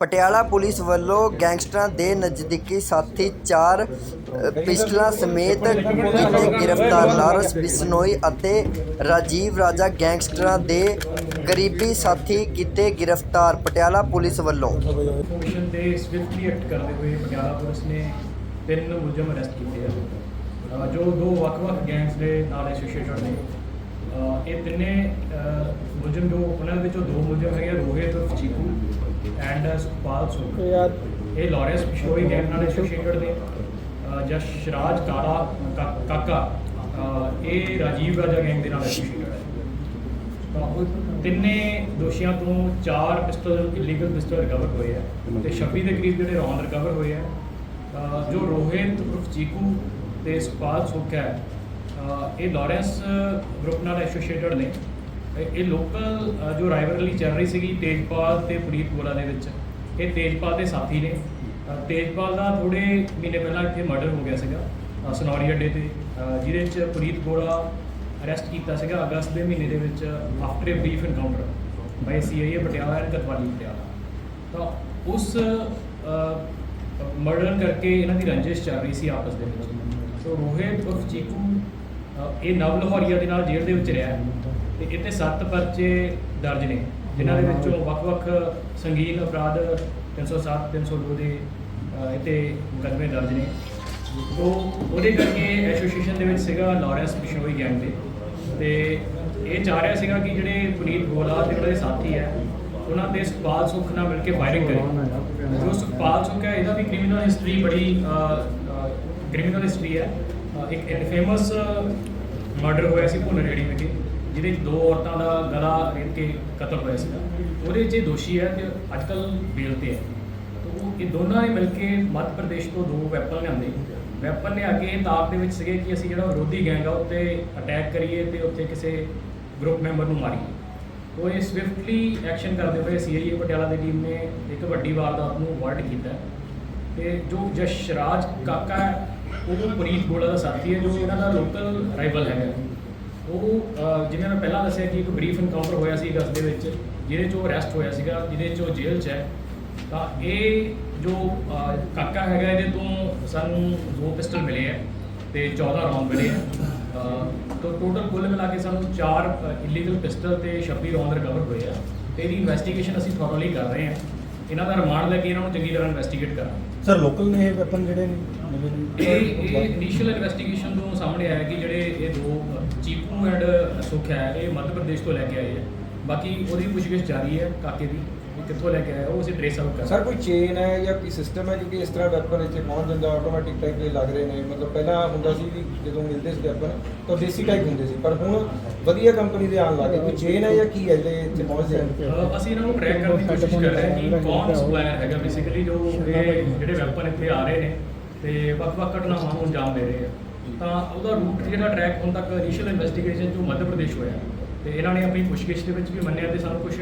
Patiala police ਵੱਲੋਂ ਗੈਂਗਸਟਰਾਂ ਦੇ ਨਜ਼ਦੀਕੀ ਸਾਥੀ ਚਾਰ ਅ, ਪਿਸਟਲਾਂ ਸਮੇਤ ਕੀਤੇ ਗ੍ਰਿਫਤਾਰ ਲਾਰੈਂਸ ਬਿਸ਼ਨੋਈ ਅਤੇ ਰਾਜੀਵ ਰਾਜਾ ਗੈਂਗਸਟਰਾਂ ਦੇ ਕਰੀਬੀ ਸਾਥੀ ਕੀਤੇ ਗ੍ਰਿਫਤਾਰ ਪਟਿਆਲਾ ਪੁਲਿਸ ਵੱਲੋਂ। ਫੰਕਸ਼ਨ ਤੇ ਸਵਿਫਟਲੀ ਐਕਟ ਕਰਦੇ ਹੋਏ ਪਟਿਆਲਾ ਪੁਲਿਸ ਨੇ ਤਿੰਨ ਮੁਲਜ਼ਮ ਅਰੈਸਟ ਕੀਤੇ ਆ। ਅਹ ਜੋ ਦੋ ਵੱਖ-ਵੱਖ ਗੈਂਗਸ ਦੇ ਨਾਲ ਐਸੋਸੀਏਟਡ ਨੇ ਅਹ ਇਹ ਤਿੰਨੇ ਅਹ, ਮੁਲਜ਼ਮ ਜੋ ਉਹਨਾਂ ਦੇ ਵਿੱਚੋਂ ਦੋ ਮੁਲਜ਼ਮ ਹੈਗੇ ਆ, ਰੋਹਿਤ ਉਰਫ ਚੀਕੂ ਐਂਡ ਸੁਖਪਾਲ ਸੁਖ ਇਹ ਲਾਰੈਂਸ ਪਿਸ਼ੋਈ ਗੈਂਗ ਨਾਲ ਐਸੋਸੀਏਟਡ ਨੇ ਜਸ਼ ਰਾਜ ਕਾਲਾ ਕਾਕਾ ਇਹ ਰਾਜੀਵ ਰਾਜਾ ਗੈਂਗ ਦੇ ਨਾਲ ਐਸੋਸੀਏਟਡ ਹੈ ਤਾਂ ਉਹ ਤਿੰਨੇ ਦੋਸ਼ੀਆਂ ਤੋਂ ਚਾਰ ਪਿਸਟਲ ਇਲੀਗਲ ਪਿਸਟਲ ਰਿਕਵਰ ਹੋਏ ਆ ਤੇ 26 ਦੇ ਕਰੀਬ ਜਿਹੜੇ ਰੌਂਡ ਰਿਕਵਰ ਹੋਏ ਆ ਜੋ ਰੋਹਿਤ ਉਰਫ ਚੀਕੂ ਤੇ ਸੁਪਾਲ ਸੁੱਖ ਹੈ ਇਹ ਲਾਰੈਂਸ ਗਰੁੱਪ ਨਾਲ ਐਸੋਸੀਏਟਡ ਨੇ ਇਹ- ਲੋਕਲ ਜੋ ਰਾਈਵਲਰੀ ਚੱਲ ਰਹੀ ਸੀਗੀ ਤੇਜਪਾਲ ਤੇ ਪ੍ਰੀਤ ਗੋਲਾ ਦੇ ਵਿੱਚ, ਇਹ ਤੇਜਪਾਲ ਦੇ ਸਾਥੀ ਨੇ। ਤੇਜਪਾਲ ਦਾ ਥੋੜੇ ਮਹੀਨੇ ਪਹਿਲਾਂ ਇੱਥੇ ਮਰਡਰ ਹੋ ਗਿਆ ਸੀਗਾ ਅਹ ਸਨੌਰੀ ਅੱਡੇ ਤੇ। ਜਿਹਦੇ ਵਿੱਚ ਪ੍ਰੀਤ ਗੋਲਾ ਅਰੈਸਟ ਕੀਤਾ ਸੀਗਾ ਅਗਸਤ ਦੇ ਮਹੀਨੇ ਦੇ ਵਿੱਚ after a brief encounter by CIA Patiala and Kotwali Patiala. ਤਾਂ ਉਸ ਮਰਡਰ ਕਰਕੇ ਇਹਨਾਂ ਦੀ ਰੰਜਿਸ਼ ਚੱਲ ਰਹੀ ਸੀ ਆਪਸ ਦੇ ਵਿੱਚ। ਸੋ ਰੋਹਿਤ ਉਰਫ ਚੀਕੂ ਇਹ ਨਵ ਲਾਹੌਰੀਆ ਦੇ ਨਾਲ ਜੇਲ੍ਹ ਦੇ ਵਿੱਚ ਰਿਹਾ ਹੈ ਤੇ ਇੱਥੇ ਸੱਤ ਪਰਚੇ ਦਰਜ ਨੇ ਜਿਨ੍ਹਾਂ ਦੇ ਵਿੱਚੋਂ ਵੱਖ-ਵੱਖ ਸੰਗੀਨ ਅਪਰਾਧ 307 302 ਦੇ ਅਹ, ਇੱਥੇ ਮੁਕੱਦਮੇ ਦਰਜ ਨੇ। ਉਹ ਉਹਦੇ ਕਰਕੇ ਐਸੋਸੀਏਸ਼ਨ ਦੇ ਵਿੱਚ ਸੀਗਾ ਲਾਰੈਂਸ ਬਿਸ਼ਨੋਈ ਗੈਂਗ ਦੇ। ਤੇ ਇਹ ਚਾਹ ਰਿਹਾ ਸੀਗਾ ਕਿ ਜਿਹੜੇ ਪੁਨੀਤ ਗੋਲਾ ਤੇ ਉਹਦੇ ਸਾਥੀ ਹੈ ਉਹਨਾਂ ਤੇ ਸੁਖਪਾਲ ਸੁੱਖ ਨਾਲ ਮਿਲ ਕੇ ਫਾਇਰਿੰਗ ਕਰੇ। ਜੋ ਸੁਖਪਾਲ ਸੁੱਖ ਹੈ ਇਹਦਾ ਵੀ ਕ੍ਰਿਮੀਨਲ ਹਿਸਟਰੀ ਬੜੀ ਕ੍ਰਿਮੀਨਲ ਹਿਸਟਰੀ ਹੈ। ਇੱਕ ਇਨਫੇਮਸ ਮਰਡਰ ਹੋਇਆ ਸੀ ਭੁੰਨ ਰੇੜੀ ਵਿਖੇ। ਜਿਹਦੇ ਵਿੱਚ ਦੋ ਔਰਤਾਂ ਦਾ ਗਲਾ ਰੇਤ ਕੇ ਕਤਲ ਹੋਇਆ ਸੀਗਾ। ਉਹਦੇ 'ਚ ਇਹ ਦੋਸ਼ੀ ਹੈ ਤੇ ਅੱਜਕੱਲ ਬੇਲ ਤੇ ਹੈ। ਉਹ ਇਹ ਦੋਨਾਂ ਨੇ ਮਿਲ ਕੇ ਮੱਧ ਪ੍ਰਦੇਸ਼ ਤੋਂ ਦੋ ਵੈਪਨ ਲਿਆਂਦੇ। ਵੈਪਨ ਨੇ ਲਿਆ ਕੇ ਤਾਕ ਦੇ ਵਿੱਚ ਸੀਗੇ ਕਿ ਅਸੀਂ ਜਿਹੜਾ ਵਿਰੋਧੀ ਗੈਂਗ ਆ, ਉੱਤੇ ਅਟੈਕ ਕਰੀਏ ਤੇ ਉੱਥੇ ਕਿਸੇ ਗਰੁੱਪ ਮੈਂਬਰ ਨੂੰ ਮਾਰੀਏ। ਉਹ ਇਹ ਸਵਿਫਟਲੀ ਐਕਸ਼ਨ ਕਰਦੇ ਹੋਏ ਸੀਆਈਏ ਪਟਿਆਲਾ ਦੀ ਟੀਮ ਨੇ ਇੱਕ ਵੱਡੀ ਵਾਰਦਾਤ ਨੂੰ ਵਰਡ ਕੀਤਾ। ਹੈ। ਤੇ ਜੋ ਜਸ਼ਰਾਜ ਕਾਕਾ ਹੈ, ਉਹ ਪ੍ਰੀਤ ਗੋਲਾ ਦਾ ਸਾਥੀ ਹੈ, ਜੋ ਇਹਨਾਂ ਦਾ ਲੋਕਲ ਰਾਈਵਲ ਹੈਗਾ। ਉਹ ਜਿਵੇਂ ਮੈਂ ਪਹਿਲਾਂ ਦੱਸਿਆ ਕਿ ਇੱਕ ਬਰੀਫ ਇਨਕਾਊਂਟਰ ਹੋਇਆ ਸੀ ਅਗਸਤ ਦੇ ਵਿੱਚ, ਜਿਹਦੇ 'ਚ ਉਹ ਅਰੈਸਟ ਹੋਇਆ ਸੀਗਾ, ਜਿਹਦੇ 'ਚ ਉਹ ਜੇਲ੍ਹ 'ਚ ਹੈ। ਤਾਂ ਇਹ ਜੋ ਕਾਕਾ ਹੈਗਾ, ਇਹਦੇ ਤੋਂ ਸਾਨੂੰ ਦੋ ਪਿਸਟਲ ਮਿਲੇ ਹੈ ਤੇ 14 ਰਾਉਂਡ ਮਿਲੇ ਹੈ ਤਾਂ ਟੋਟਲ ਕੁੱਲ ਮਿਲਾ ਕੇ ਸਾਨੂੰ ਚਾਰ ਇਲੀਗਲ ਪਿਸਟਲ ਤੇ 26 ਰੌਂਡ ਰਿਕਵਰ ਹੋਏ ਆ। ਤੇ ਇਹਦੀ ਇਨਵੈਸਟੀਗੇਸ਼ਨ ਅਸੀਂ ਥੋਰਲੀ ਕਰ ਰਹੇ ਹਾਂ ਇਹਨਾਂ ਦਾ ਰਿਮਾਂਡ ਲੈ ਕੇ ਇਹਨਾਂ ਨੂੰ ਚੰਗੀ ਤਰ੍ਹਾਂ ਇਨਵੈਸਟੀਗੇਟ ਕਰਾਂਗੇ ਸਰ ਲੋਕਲ ਨੇ ਇਹ ਵੈਪਨ ਜਿਹੜੇ ਨੇ? ਇਹ ਇਹ ਇਨੀਸ਼ੀਅਲ ਇਨਵੈਸਟੀਗੇਸ਼ਨ ਤੋਂ ਸਾਹਮਣੇ ਆਇਆ ਕਿ ਜਿਹੜੇ ਇਹ ਦੋ ਚੀਪੂ ਐਂਡ ਸੁਖ ਹੈ ਇਹ ਮੱਧ ਪ੍ਰਦੇਸ਼ ਤੋਂ ਲੈ ਕੇ ਆਏ ਹੈ ਬਾਕੀ ਉਹਦੀ ਪੁੱਛਗਿੱਛ ਜਾਰੀ ਹੈ ਕਾਕੇ ਦੀ ਇਹ ਕਿੱਥੋਂ ਲੈ ਕੇ ਆਇਆ ਉਹ ਅਸੀਂ ਟ੍ਰੇਸ ਆਊਟ ਕਰ ਸਰ ਕੋਈ ਚੇਨ ਹੈ ਜਾਂ ਕੋਈ ਸਿਸਟਮ ਹੈ ਕਿਉਂਕਿ ਇਸ ਤਰ੍ਹਾਂ ਵੈਪਨ ਇੱਥੇ ਪਹੁੰਚ ਜਾਂਦਾ ਆਟੋਮੈਟਿਕ ਟਾਈਪ ਦੇ ਲੱਗ ਰਹੇ ਨੇ? ਮਤਲਬ ਪਹਿਲਾਂ ਹੁੰਦਾ ਸੀ ਵੀ ਜਦੋਂ ਮਿਲਦੇ ਸੀ ਵੈਪਨ ਤਾਂ ਦੇਸੀ ਟਾਈਪ ਹੁੰਦੇ ਸੀ ਪਰ ਹੁਣ ਵਧੀਆ ਕੰਪਨੀ ਦੇ ਆਉਣ ਲੱਗੇ ਕੋਈ ਚੇਨ ਹੈ ਜਾਂ ਕੀ ਹੈ ਜਿਹੜੇ ਇੱਥੇ ਪਹੁੰਚਦੇ ਹਨ ਅਹ ਅਸੀਂ ਇਹਨਾਂ ਨੂੰ ਟਰੈਕ ਕਰਨ ਦੀ ਕੋਸ਼ਿਸ਼ ਕਰ ਰਹੇ ਹਾਂ ਕਿ ਕੌਣ ਸਪਲਾਇਰ ਹੈਗਾ ਬੇਸਿਕਲੀ ਜੋ ਇਹ ਜਿਹੜੇ ਵੈਪਨ ਇੱਥੇ ਆ ਰਹੇ ਨੇ ਤੇ ਵੱਖ-ਵੱਖ ਘਟਨਾਵਾਂ ਨੂੰ ਅੰਜਾਮ ਦੇ ਰਹੇ ਆ। ਤਾਂ ਉਹਦਾ ਰੂਟ ਜਿਹੜਾ ਟਰੈਕ ਹੁਣ ਤੱਕ ਇਨੀਸ਼ੀਅਲ ਇਨਵੈਸਟੀਗੇਸ਼ਨ ਜੋ ਮੱਧ ਪ੍ਰਦੇਸ਼ ਹੋਇਆ। ਤੇ ਇਹਨਾਂ ਨੇ ਆਪਣੀ ਪੁੱਛਗਿੱਛ ਦੇ ਵਿੱਚ ਵੀ ਮੰਨਿਆ ਤੇ ਸਾਨੂੰ ਕੁਝ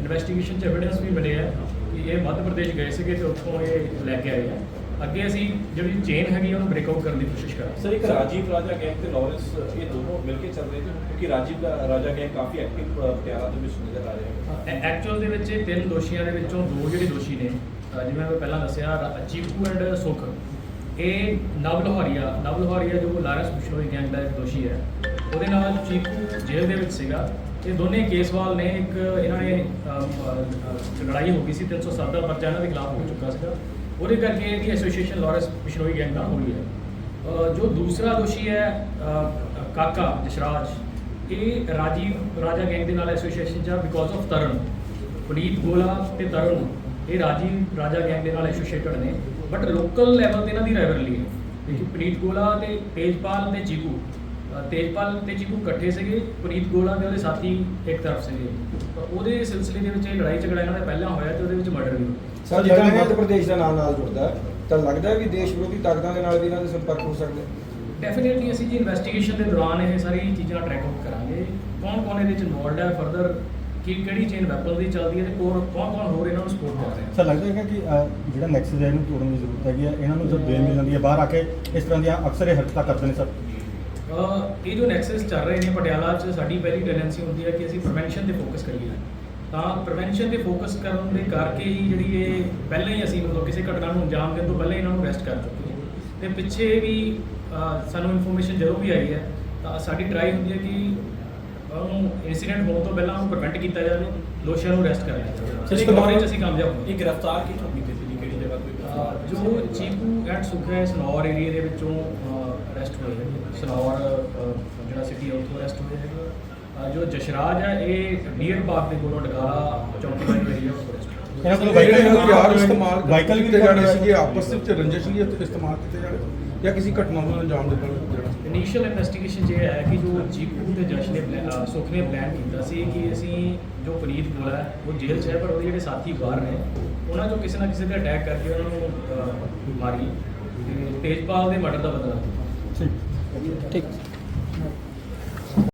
ਇਨਵੈਸਟੀਗੇਸ਼ਨ ਚ ਐਵੀਡੈਂਸ ਵੀ ਮਿਲੇ ਆ ਕਿ ਇਹ ਮੱਧ ਪ੍ਰਦੇਸ਼ ਗਏ ਸੀਗੇ ਤੇ ਉੱਥੋਂ ਇਹ ਲੈ ਕੇ ਆਏ ਆ। ਅੱਗੇ ਅਸੀਂ ਜਿਹੜੀ ਚੇਨ ਹੈਗੀ ਉਹਨੂੰ ਬ੍ਰੇਕ ਆਊਟ ਕਰਨ ਦੀ ਕੋਸ਼ਿਸ਼ ਕਰਾਂਗੇ। ਸਰ ਇੱਕ ਰਾਜੀਵ ਰਾਜਾ ਗੈਂਗ ਤੇ ਲਾਰੈਂਸ ਇਹ ਦੋਨੋਂ ਮਿਲ ਕੇ ਚੱਲ ਰਹੇ ਨੇ ਕਿਉਂਕਿ ਰਾਜੀਵ ਦਾ ਰਾਜਾ ਗੈਂਗ ਕਾਫੀ ਐਕਟਿਵ ਪਟਿਆਲਾ ਦੇ ਵਿੱਚ ਨਜ਼ਰ ਆ ਰਿਹਾ ਹੈ। ਐਕਚੁਅਲ ਦੇ ਵਿੱਚ ਇਹ ਤਿੰਨ ਦੋਸ਼ੀਆਂ ਦੇ ਵਿੱਚੋਂ ਦੋ ਜਿਹੜੇ ਦੋਸ਼ੀ ਨੇ ਜਿਵੇਂ ਮੈਂ ਪਹਿਲਾਂ ਦੱਸਿਆ ਚੀਕੂ ਐਂਡ ਸੁਖ। ਇਹ ਨਵ ਲਾਹੌਰੀਆ ਨਵ ਲਾਹੌਰੀਆ ਜੋ ਲਾਰੈਂਸ ਬਿਸ਼ਨੋਈ ਗੈਂਗ ਦਾ ਇੱਕ ਦੋਸ਼ੀ ਹੈ ਉਹਦੇ ਨਾਲ ਚੀਕੂ ਜੇਲ੍ਹ ਦੇ ਵਿੱਚ ਸੀਗਾ। ਇਹ ਦੋਨੇ ਕੇਸਵਾਲ ਨੇ ਇੱਕ ਇਹਨਾਂ ਨੇ ਲੜਾਈ ਹੋ ਗਈ ਸੀ 307 ਦਾ ਪਰਚਾ ਇਹਨਾਂ ਦੇ ਖਿਲਾਫ ਹੋ ਚੁੱਕਾ ਸੀਗਾ। ਉਹਦੇ ਕਰਕੇ ਇਹਦੀ ਐਸੋਸੀਏਸ਼ਨ ਲਾਰੈਂਸ ਬਿਸ਼ਨੋਈ ਗੈਂਗ ਨਾਲ ਹੋਈ ਹੈ। ਜੋ ਦੂਸਰਾ ਦੋਸ਼ੀ ਹੈ ਕਾਕਾ ਜਸ਼ਰਾਜ ਇਹ ਰਾਜੀਵ ਰਾਜਾ ਗੈਂਗ ਦੇ ਨਾਲ ਐਸੋਸੀਏਸ਼ਨ ਚ ਬਿਕੋਜ਼ ਆਫ ਤਰਨ। ਪੁਨੀਤ ਗੋਲਾ ਤੇ ਤਰਨ ਇਹ ਰਾਜੀਵ ਰਾਜਾ ਗੈਂਗ ਦੇ ਨਾਲ ਐਸੋਸੀਏਟਡ ਨੇ। ਬਟ ਲੋਕਲ ਲੈਵਲ ਤੇ ਇਹਨਾਂ ਦੀ ਰਾਈਵਲਰੀ ਹੈ। ਦੇਖੀ ਪੁਨੀਤ ਗੋਲਾ ਤੇ ਤੇਜਪਾਲ ਤੇ ਅਹ ਤੇਜਪਾਲ ਤੇ ਚੀਕੂ ਇਕੱਠੇ ਸੀਗੇ ਪੁਨੀਤ ਗੋਲਾ ਦੇ ਉਹਦੇ ਸਾਥੀ ਇੱਕ ਤਰਫ ਸੀਗੇ। ਤਾਂ ਉਹਦੇ ਸਿਲਸਿਲੇ ਦੇ ਵਿੱਚ ਇਹ ਲੜਾਈ ਝਗੜਾ ਇਹਨਾਂ ਦਾ ਪਹਿਲਾਂ ਹੋਇਆ ਤੇ ਉਹਦੇ ਵਿੱਚ ਮਰਡਰ ਵੀ ਹੋਇਆ। ਸਰ ਜਿੱਦਾਂ ਮੱਧ ਪ੍ਰਦੇਸ਼ ਦਾ ਨਾਮ ਨਾਲ ਜੁੜਦਾ ਤਾਂ ਲੱਗਦਾ ਹੈ ਵੀ ਦੇਸ਼ ਵਿਰੋਧੀ ਤਾਕਤਾਂ ਦੇ ਨਾਲ ਵੀ ਇਹਨਾਂ ਦੇ ਸੰਪਰਕ ਹੋ ਸਕਦੇ ਡੈਫੀਨਿਟਲੀ ਅਸੀਂ ਜੀ ਇਨਵੈਸਟੀਗੇਸ਼ਨ ਦੇ ਦੌਰਾਨ ਇਹ ਸਾਰੀ ਚੀਜ਼ਾਂ ਟਰੈਕ ਆਊਟ ਕਰਾਂਗੇ। ਕੌਣ ਕੌਣ ਇਹਦੇ ਵਿੱਚ ਇਨਵੋਲਡ ਹੈ ਫਰਦਰ ਕਿ ਕਿਹੜੀ ਚੇਨ ਵੈਪਨ ਦੀ ਚੱਲਦੀ ਹੈ ਤੇ ਕੌਣ ਕੌਣ ਕੌਣ ਹੋਰ ਇਹਨਾਂ ਨੂੰ ਸਪੋਰਟ ਕਰ ਰਿਹਾ ਸਰ ਲੱਗਦਾ ਹੈ ਕਿ ਜਿਹੜਾ ਨੈਕਸਸ ਹੈ ਇਹਨੂੰ ਤੋੜਨ ਦੀ ਜ਼ਰੂਰਤ ਹੈਗੀ ਹੈ ਇਹਨਾਂ ਨੂੰ ਜਦ ਬੇਲ ਮਿਲ ਜਾਂਦੀ ਹੈ ਬਾਹਰ ਆ ਕੇ ਇਸ ਤਰ੍ਹਾਂ ਦੀਆਂ ਅਕਸਰ ਇਹ ਹਰਕਤਾਂ ਕਰਦੇ ਨੇ ਸਰ। ਇਹ ਜੋ ਨੈਕਸਸ ਚੱਲ ਰਹੇ ਨੇ ਪਟਿਆਲਾ 'ਚ ਸਾਡੀ ਪਹਿਲੀ ਟੈਂਡੈਂਸੀ ਹੁੰਦੀ ਹੈ ਕਿ ਅਸੀਂ ਪ੍ਰੀਵੈਂਸ਼ਨ ਤੇ ਫੋਕਸ ਕਰੀਏ। ਤਾਂ ਪ੍ਰੀਵੈਂਸ਼ਨ ਤੇ ਫੋਕਸ ਕਰਨ ਦੇ ਕਰਕੇ ਹੀ ਜਿਹੜੀ ਇਹ ਪਹਿਲਾਂ ਹੀ ਅਸੀਂ ਮਤਲਬ ਕਿਸੇ ਘਟਨਾ ਨੂੰ ਅੰਜਾਮ ਦੇਣ ਤੋਂ ਪਹਿਲਾਂ ਹੀ ਇਹਨਾਂ ਨੂੰ ਅਰੈਸਟ ਕਰ ਚੁੱਕੇ ਹਾਂ। ਤੇ ਪਿੱਛੇ ਵੀ ਸਾਨੂੰ ਇਨਫੋਰਮੇਸ਼ਨ ਜਦੋਂ ਵੀ ਆਈ ਹੈ ਤਾਂ ਸਾਡੀ ਟਰਾਈ ਹੁੰਦੀ ਹੈ ਕਿ ਉਹਨੂੰ ਇਨਸੀਡੈਂਟ ਹੋਣ ਤੋਂ ਪਹਿਲਾਂ ਉਹਨੂੰ ਪ੍ਰੀਵੈਂਟ ਕੀਤਾ ਜਾਵੇ ਦੋਸ਼ੀਆਂ ਨੂੰ ਅਰੈਸਟ ਕਰ ਲਿਆ ਜਾਵੇ। ਇਸ ਕਵਰੇਜ ਅਸੀਂ ਕਾਮਯਾਬ ਹੋਏ। ਇਹ ਗ੍ਰਿਫਤਾਰ ਕਿੱਥੋਂ ਕੀਤੇ ਸੀ ਕਿਹੜੀ ਜਗ੍ਹਾ ਤੋਂ ਜੋ ਚੀਕੂ ਐਂਡ ਸੁਖੇ ਸਨੌਰ ਏਰੀਆ ਦੇ ਵਿੱਚੋਂ ਅਰੈਸਟ ਹੋਏ ਹੈਗੇ ਸਨੌਰ ਜਿਹੜਾ ਸਿਟੀ ਉੱਥੋਂ ਅਰੈਸਟ ਹੋਏ ਹੈਗੇ ਜੋ ਜਸ਼ਰਾਜ ਹੈ ਇਹ ਨੀਅਰ ਪਾਰਕ ਦੇ ਕੋਲੋਂ ਡਕਾਲਾ ਚੌਂਕੀ ਜੋ ਏਰੀਆ ਅਰੈਸਟ ਹੋਇਆ ਇਹਨਾਂ ਕੋਲ ਵਾਹੀਕਲ ਹਥਿਆਰ ਇਸਤੇਮਾਲ ਵਾਹੀਕਲ ਵੀ ਕੀਤੇ ਜਾਣੇ ਸੀਗੇ ਆਪਸ ਵਿੱਚ ਰੰਜਿਸ਼ ਲਈ ਇਸਤੇਮਾਲ ਕੀਤੇ ਜਾਣੇ ਜਾਂ ਕਿਸੇ ਘਟਨਾ ਨੂੰ ਅੰਜਾਮ ਦਿੱਤਾ ਜਾਣਾ ਇਨੀਸ਼ੀਅਲ ਇਨਵੈਸਟੀਗੇਸ਼ਨ ਇਹ ਹੈ ਕਿ ਜੋ ਚੀਕੂ ਤੇ ਜਸ਼ ਨੇ ਸੁਖ ਨੇ ਪਲਾਨ ਕੀਤਾ ਸੀ ਕਿ ਅਸੀਂ ਜੋ ਪਨੀਤ ਹੈ ਉਹ ਜੇਲ੍ਹ 'ਚ ਹੈ ਪਰ ਉਹਦੇ ਜਿਹੜੇ ਸਾਥੀ ਬਾਹਰ ਨੇ ਉਹਨਾਂ 'ਚੋਂ ਕਿਸੇ ਨਾ ਕਿਸੇ ਤੇ ਅਟੈਕ ਕਰਕੇ ਉਹਨਾਂ ਨੂੰ ਮਾਰੀ ਤੇਜਪਾਲ ਦੇ ਮਰਡਰ ਦਾ ਬਦਲਾ ঠিক।